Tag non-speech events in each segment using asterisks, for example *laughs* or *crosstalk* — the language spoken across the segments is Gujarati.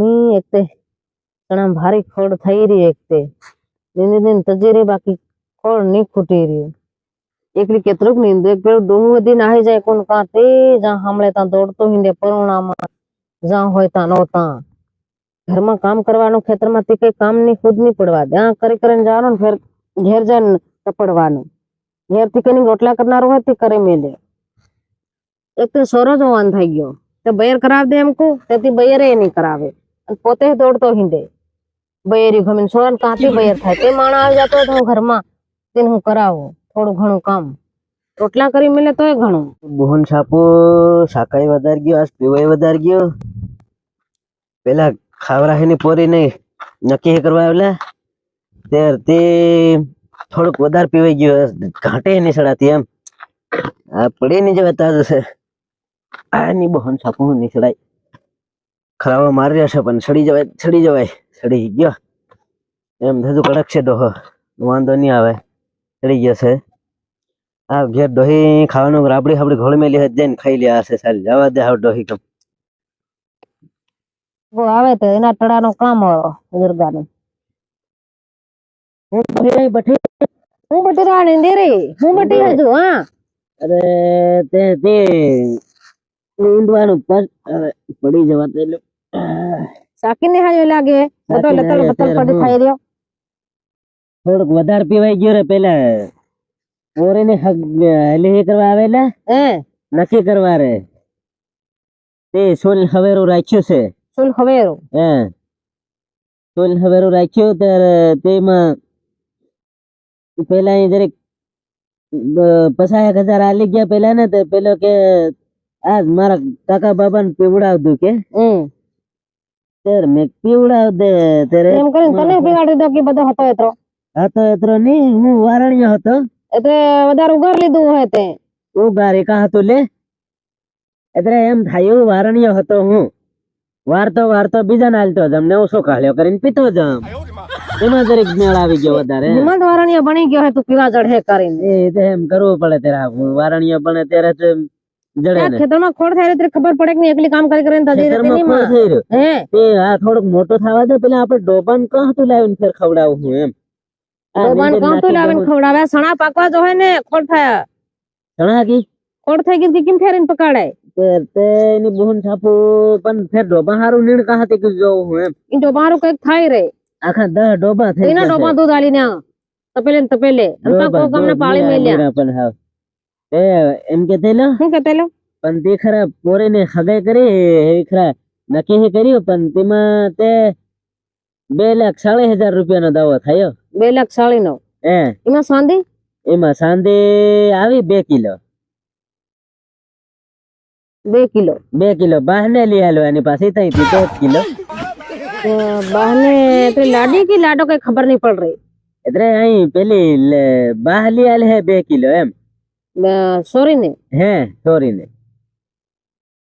ની એક તે ઘણા ભારી ખોડ થઈ રહી એક તે. દિને દિન તજી રહી બાકી ખોડની ખૂટી રહી એકલી કેતરુક નીંદ એક પેલો ડોહું દિન નાહી જાય, કોણ કાં તે જ્યાં સાંભળે ત્યાં દોડતો હિંદે પરોણામાં. જ્યાં હોય ત્યાં નોતા ઘરમાં કામ કરવાનું ખેતરમાં તે કઈ કામની ખુદ નહીં પડવા દે. આ કરી કરીને જવાનું ને ફેર ઘેર જઈને ટપડવાનું. ઘેરથી કઈ રોટલા કરનારો હોય તે કરે મેલે. એક તો સોરો જોવાન થઈ ગયો. તે બૈર કરાવ દે એમ કહું તેથી બૈરે નહીં કરાવે અને પોતે દોડતો હિંડે બૈરી ગમીને સોરન કાંથી બૈર થાય તે માણસ આવી જતો હોય તો હું ઘરમાં તેને હું કરાવું થોડું ઘણું કામ રોટલા કરી મેલે તોય ઘણું બોહન સાપો શાકાઈ વધાર ગયો આજ પીવાય વધાર ગયો પેલા ખાવરાહીની પોરીને નક્કી કરવા આવેલા ત્યાર તે થોડુંક વધારે પીવાઈ ગયો ઘાટે નહીં સડાતી એમ આ પડી નહીં જવા તાજ છે આ બહન બોહન નીકળાય ખરાવા મારી રહ્યા છે પણ સડી જવાય સડી જવાય સડી ગયો. એમ થતું કડક છે ડોહો. વાંધો નહીં આવે. સડી ગયો છે. આ ઘેર ડોહી ખાવાનું રાબડી હાબડી ઘોળ મેલી હજ જઈને ખાઈ લે હશે સાલ. જવા દે આવ ડોહી કમ આવે તો એના ટડાનો કામ બુજુર્ગાનું હું બઠી હું બટી રાણી દેરી હું બટી હજુ હા. અરે તે તે ઊંડવાનું પર પડી જવા તે લો. સાકી લાગે. બધો લતલ બતલ ત્યારે પડી રહ્યો. થોડુંક વધારે પીવાઈ ગયો રે પેલા ઓરીને હલી કરવા આવેલા? હે નક્કી કરવા રે. તે સોલ હવેરું રાખ્યું છે. સોલ હવેરો. હે સોલ હવેરું રાખ્યું ત્યારે તેમાં પેલા જરીક પચાસ હજાર આલી ગયા પેલા ને તે પેલો કે આજ મારા કાકા બાબા ને પીવડાવતું કે? હમ. મેં પીવડાવ દે ત્યારે એમ કરીને તને પીવાડી દો કે બધો હતો હતો એતરો નહીં હું વારણ્યો હતો. એટલે વધારે ઉગાર લીધું હોય તે. હું ગારે કા હતો લે? એટલે એમ થાય વારણ્યો હતો હું. વારતો વારતો બીજા નાલતો તમને ઓછો કાઢ્યો કરીને પીતો જમ એમાં જરીક મેળ આવી ગયો વધારે. હિમંત વારણીય બની ગયો હોય તું પીવા જડે કરીને. એ એમ કરવું પડે ત્યારે. વારણ્યો બને ત્યારે ખેતરમાં ખોડ થાય એટલે ખબર પડે કે એકલી કામ કરી કરીને નહીં ફળમાં. હે. તે આ થોડુંક મોટો થવા દે પેલા આપણે ડોબાન કાં હતું લાવીને ફેર ખવડાવું હું એમ. ડોબાને કાં તો લાવીને. ખવડાવે. સણા પાકવા જો હોય ને ખોડ થયા. ચણા કી? ખોડ થઈ ગઈ કેમ ફેરીને પકાડાય? તે તે એની બહુન છાપુ પણ ફેર ડોબા હારું નીણ કાં હતી કે જોઉં હું એમ. ઈ ડોબારું કંઈક થાય રે. આખા દહ ડોબા થઈ એના ડોબા દૂધ આલીને તપેલે તપેલે. અને ડોબા, પાકો પાળી મેલ્યા. એ એમ કે તેલો શું કેતેલો પણ તે ખરા પોરીને હગાઈ કરી એ ખરા નક્કી કર્યું પણ તેમાં તે બે લાખ સાડી હજાર રૂપિયાનો દાવો થયો. બે લાખ સાડી નો હે એમાં સાંધી? એમાં સાંજે આવી બે કિલો. બે કિલો? બે કિલો. બહાને લઈ આલો એની પાસે ત્યાંથી તો એક કિલો. બહાને તો લાડી કે લાડો કઈ ખબર નહીં પડ રહી? એટલે અહીં પેલી બાહ લઈ આલે હે બે કિલો એમ. સોરી ને? હે સોરીને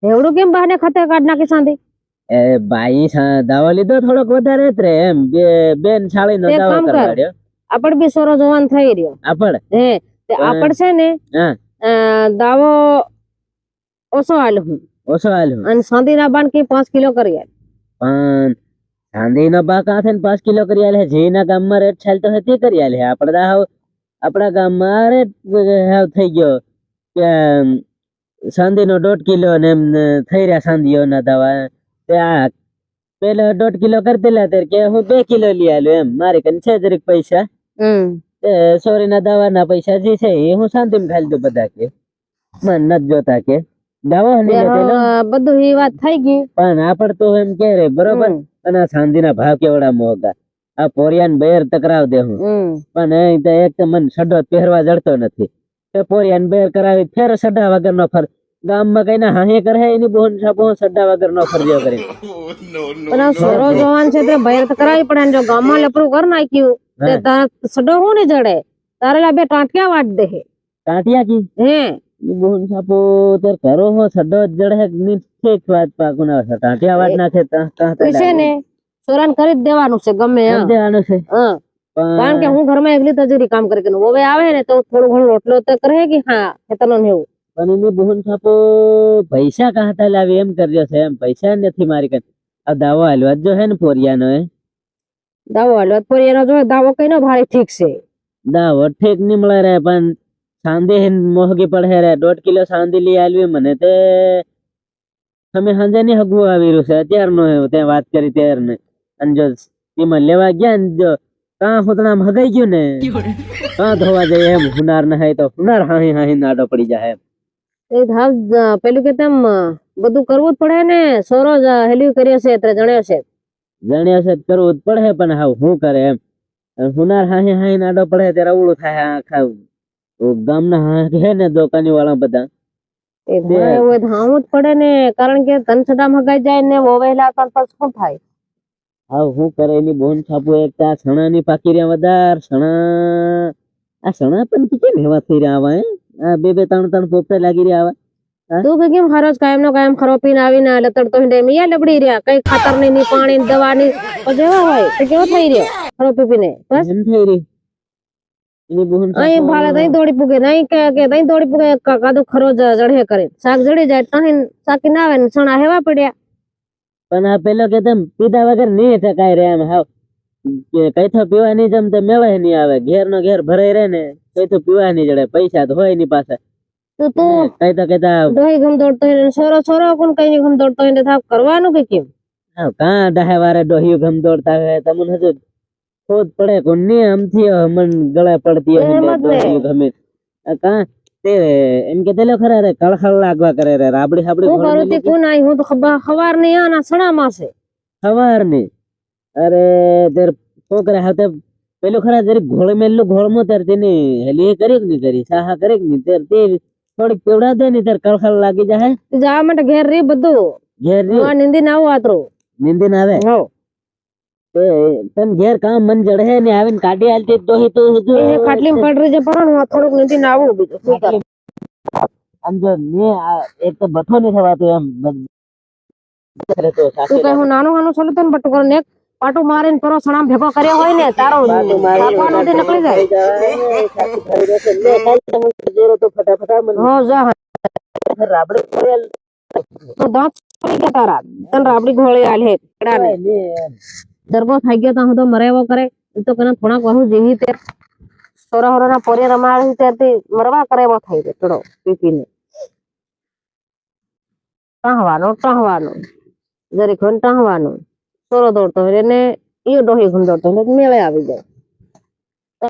એવડું કેમ બહાને ખાતે કાઢ નાખી સાંધી? એ ભાઈ દાવો લીધો થોડોક વધારે જ રે એમ. બે બેન છાળી નો દાવો. કરવાડ્યો આપડ બી સોરો જવાન થઈ રહ્યો. આપણ? હે તે આપણ છે ને હા. દાવો ઓછો આલ હું. ઓછો આલ્યો અને સાંધી ના બાન કે પાંચ કિલો કરી આલ. પણ સાંધી નો બા કાંથે ને પાંચ કિલો કરી આલે જે ના ગામમાં રેટ છાલતો હોય તે કરી આલે આપડા તો હાવ આપડા ગામમાં રેટ હાવ થઈ ગયો કે સાંધીનો દોઢ કિલો ને એમ થઈ રહ્યા સાંધીઓના દવા. તે આ પેલો દોઢ કિલો કરતેલા ત્યારે કે હું બે કિલો લઈ આવ્યો એમ. મારી કને છે જરીક પૈસા. હમ. એ સોરી ના દવાના પૈસા જે છે એ હું શાંતિમાં ખાઈ લીધું બધા કે. મન નથી જોતા કે. બધું એ વાત થઈ ગઈ. પણ આપડ તો એમ કે રે બરોબર અને આ ભાવ કેવડા મોંઘા આ પોરિયાન બેર ટકરાવ દે હું. પણ અહીં તો એક તો મને સડો પહેરવા જડતો નથી. તે પોરિયાન બેર કરાવી ફેર સડા વગર નો ફર ગામમાં કઈ ના હાહે કરે એની બોન સાપો સડા વગર નો ફરજો કરી. *laughs* પણ આ સોરો જોવાન છે તે બેર તો કરાવી પડે ને જો ગામમાં લપરું કર નાખ્યું તે. તારા સડો હું ને જડે? તારે લા બે ટાંટિયા વાટ દે ટાંટિયા કી? હે. બોન સાપો તર કરો હો સડો જડે ની ઠીક વાત પાકુના ટાંટિયા વાટ નાખે તા તા છે ને સોરાન કરી જ દેવાનું છે ગમે એમ. દેવાનું છે. હા. કારણ કે હું ઘરમાં એકલી તજુરી કામ કરી કે હવે આવે ને તો થોડું ઘણું રોટલો તો કરે કે હા ખેતરનો ને એવું. પણ એની બોન છાપો પૈસા કાંતા લાવી એમ કર્યો છે એમ પૈસા નથી મારી કન આ દાવો હાલવા જો હે ને પોરિયાનો એ દાવો હાલવા પોરિયાનો જો દાવો કઈનો ભારે ઠીક છે. દાવો ઠીકની મળે રે પણ સાંદે હે મોહગી પડે રે. દોઢ કિલો સાંધી લઈ આલવી મને તે. તમે સાંજે ની હગવું આવી રહ્યું છે અત્યારનો તે વાત કરી ત્યારને અને જો તેમાં લેવા ગયા ને જો કાં ફૂતણામાં હગાઈ ગયું ને કાં ધોવા જાય એમ હુનાર ના હોય તો હુનાર હાહી હાહી નાડો પડી જાય એમ. એ ધાવ પેલું કે તેમ બધું કરવું જ પડે ને સોરો જ હેલ્યું કર્યો છે એટલે જણ્યો છે. જણ્યો છે કરવું જ પડે પણ હાવ શું કરે એમ? હુનાર હાહી હાહી નાડો પડે ત્યારે અવળું થાય આખા ગામના હા હે ને દુકાની વાળા બધા. એ હોય હાવું જ પડે ને કારણ કે તન છટામ મગાઈ જાય ને વહેલા તન પર શું થાય? હાવ હું કરે એની બોન છાપું એક તો સણા ની પાકી રહ્યા વધાર સણા. આ સણા પણ કેમ એવા થઈ રહ્યા આવા હે? આ બે બે ત્રણ ત્રણ પોપટે લાગી રહ્યા આવા. તું કે કેમ હરોજ કાયમ નો કાયમ ખરો પીને આવીને લતડતો હિંડે મિયા લબડી રહ્યા? કઈ ખાતરની ની પાણી ની દવા ની કેવા હોય તો કેવો થઈ રહ્યો ખરો પી પીને? બસ? એમ થઈ રહી એની બોન અહીં ભાલે તઈ દોડી પૂગે નહીં કે કે તઈ દોડી પૂગે કાદો ખરો જડે કરે. શાક જડી જાય તહીં શાકી ના આવે ને સણા હેવા પડ્યા. પણ આ પેલો કે તેમ પીધા વગર નહીં ટકાય રે એમ હાવ. કે કઈ તો પીવા નહીં જમ તો મેળે નહીં આવે. ઘેર નો ઘેર ભરાઈ રહે ને કઈ તો પીવા નહીં જડે. પૈસા તો હોયની પાસે. તું તું કઈ તો કેતા ડોહી ગમ દોડતો હોય છોરો છોરો કોણ કઈ ગમ દોડતો હોય થાપ કરવાનું કે કેમ? હા કા ડાહે વારે ડોહિયું ગમ દોડતા હોય? તમને હજુ ખોદ પડે કોણની આમથી મન ગળે પડતી હોય ગમે. આ કાં તે એમ કે દેલો ખરા રે કળખળ લાગવા કરે રે રાબડી હાબડી હું કરું તે કોણ આઈ હું તો ખબર નહીં આના સણા માં છે. ખબરની અરે તેર છોકરા હાથે પેલું ખરા જરી ઘોળ મેલું ઘોળમાં તાર તેને હેલી કરી કે નહીં કરી સાહા કરી કે નહીં તાર તે થોડીક પીવડા દે ને તાર કળખળ લાગી જાય તું જા માટે ઘેર રે બધું. ઘેર રે નિંદી ના આવું આતરું. નિંદી ના આવે? હો તન ઘેર કામ મન જડે ને આવીને કાઢી આલતી તો હી તો એ ખાટલી માં પડ રહી છે પર હું થોડુંક નથી ના આવું બીજું શું કરું? આમ જો આ એક તો બથો ને થવાતો એમ. તો કહે હું નાનો નાનો છોલું તને બટુ કરો ને પાટો મારીને પરો સણામ ભેગો કર્યો હોય ને તારો થાપવાનું તે નીકળી જાય. હો જા રાબડી પડેલ તો દાંત પડી ગયા તારા. તન રાબડી ઘોળી આલે કડા ને. દરબો થઈ ગયો તો હું તો મરે કરે. તો કને થોડાક વહુ જેવી તે સોરા હોરા પોરે રમાડી ત્યારથી મરવા કરે એવો થઈ ગયો થોડો પીપીને. ટહવાનો, ટાહવાનો. જરીક હોય ટાહવાનો. સોરો દોડતો હોય એને એ ડોહી ઘમ દોડતો મેળે આવી જાય.